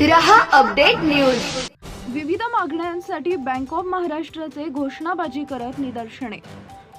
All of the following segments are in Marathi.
रहा अपडेट न्यूज. विविध मागण्यांसाठी बँक ऑफ महाराष्ट्राचे घोषणाबाजी करत निदर्शने.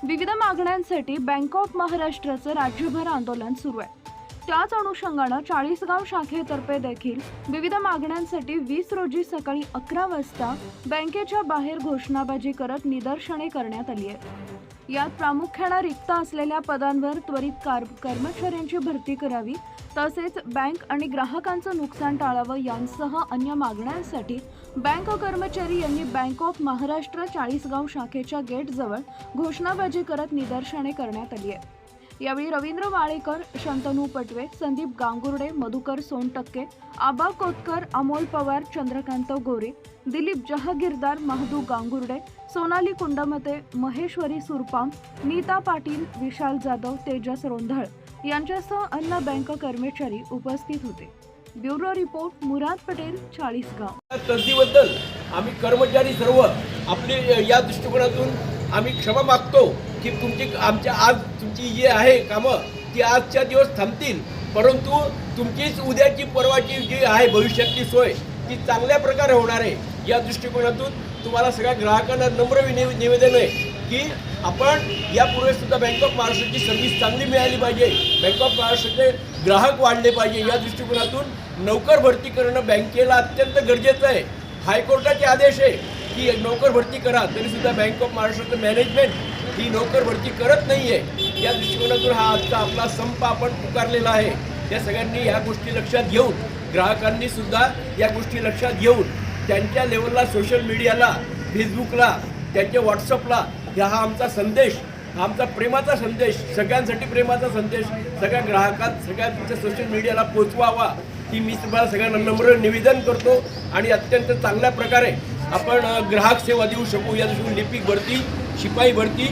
विविध मागण्यांसाठी बँक ऑफ महाराष्ट्राचं राज्यभर आंदोलन सुरू आहे. त्याच अनुषंगानं चाळीसगाव शाखेतर्फे देखील विविध मागण्यांसाठी वीस रोजी सकाळी अकरा वाजता बँकेच्या बाहेर घोषणाबाजी करत निदर्शने करण्यात आली आहे यात प्रामुख्यानं रिक्त असलेल्या पदांवर त्वरित कार कर्मचाऱ्यांची भरती करावी तसेच बँक आणि ग्राहकांचं नुकसान टाळावं यांसह अन्य मागण्यांसाठी बँक कर्मचारी यांनी बँक ऑफ महाराष्ट्र चाळीसगाव शाखेच्या गेटजवळ घोषणाबाजी करत निदर्शने करण्यात आली आहे यावेळी रवींद्र वाळेकर शंतनू पटवे संदीप गांगुर्डे मधुकर सोनटक्के आबा कोतकर अमोल पवार चंद्रकांत गोरे दिलीप जहागीरदार महदू गांगुर्डे सोनाली कुंडमते महेश्वरी सुरपाम नीता पाटील विशाल जाधव तेजस रोंधळ यांच्यासह अन्न बँक कर्मचारी उपस्थित होते. Bureau report Murad Patel Chalisgaon. तंतीबद्दल आम्ही कर्मचारी सर्व आपली या दृष्टिकोनातून आम्ही क्षमा मागतो. की तुमची आमच्या आज तुमची जी आहे कामं ती आजच्या दिवस थांबतील. परंतु तुमचीच उद्याची परवाची जी आहे भविष्यातली सोय ती चांगल्या प्रकारे होणार आहे. या दृष्टिकोनातून तुम्हाला सगळ्या ग्राहकांना नम्र निवे निवेदन आहे की आपण यापूर्वीसुद्धा बँक ऑफ महाराष्ट्राची सर्व्हिस चांगली मिळाली पाहिजे. बँक ऑफ महाराष्ट्राचे ग्राहक वाढले पाहिजे. या दृष्टिकोनातून नोकर भरती करणं बँकेला अत्यंत गरजेचं आहे. हायकोर्टाचे आदेश आहे की नोकर भरती करा. तरीसुद्धा बँक ऑफ महाराष्ट्राचं मॅनेजमेंट ही नोकर भरती करत नाही आहे या दृष्टिकोनातून हा आजचा आपला संप आपण पुकारलेला आहे. त्या सगळ्यांनी ह्या गोष्टी लक्षात घेऊन ग्राहकांनी सुद्धा या गोष्टी लक्षात घेऊन त्यांच्या लेवलला सोशल मीडियाला फेसबुकला त्यांच्या व्हॉट्सअपला ह्या हा आमचा संदेश हा आमचा प्रेमाचा संदेश सगळ्यांसाठी प्रेमाचा संदेश सगळ्या ग्राहकात सगळ्या तुमच्या सोशल मीडियाला पोचवावा ही मी तुम्हाला सगळ्यांना नम्र निवेदन करतो. आणि अत्यंत चांगल्या प्रकारे आपण ग्राहक सेवा देऊ शकू. या दृष्टीने लिपिक भरती शिपाई भरती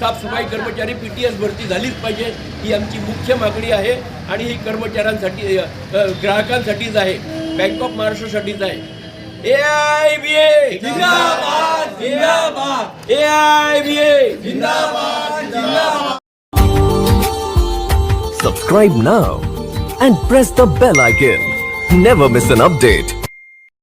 साफसफाई कर्मचारी पी टी एस भरती झालीच पाहिजे. ही आमची मुख्य मागणी आहे आणि ही कर्मचाऱ्यांसाठी ग्राहकांसाठीच आहे. बँक ऑफ महाराष्ट्रासाठीच आहे. ए आय बी ए जिंदाबाद जिंदाबाद. A I B A Subscribe now and press the bell icon. Never miss an update.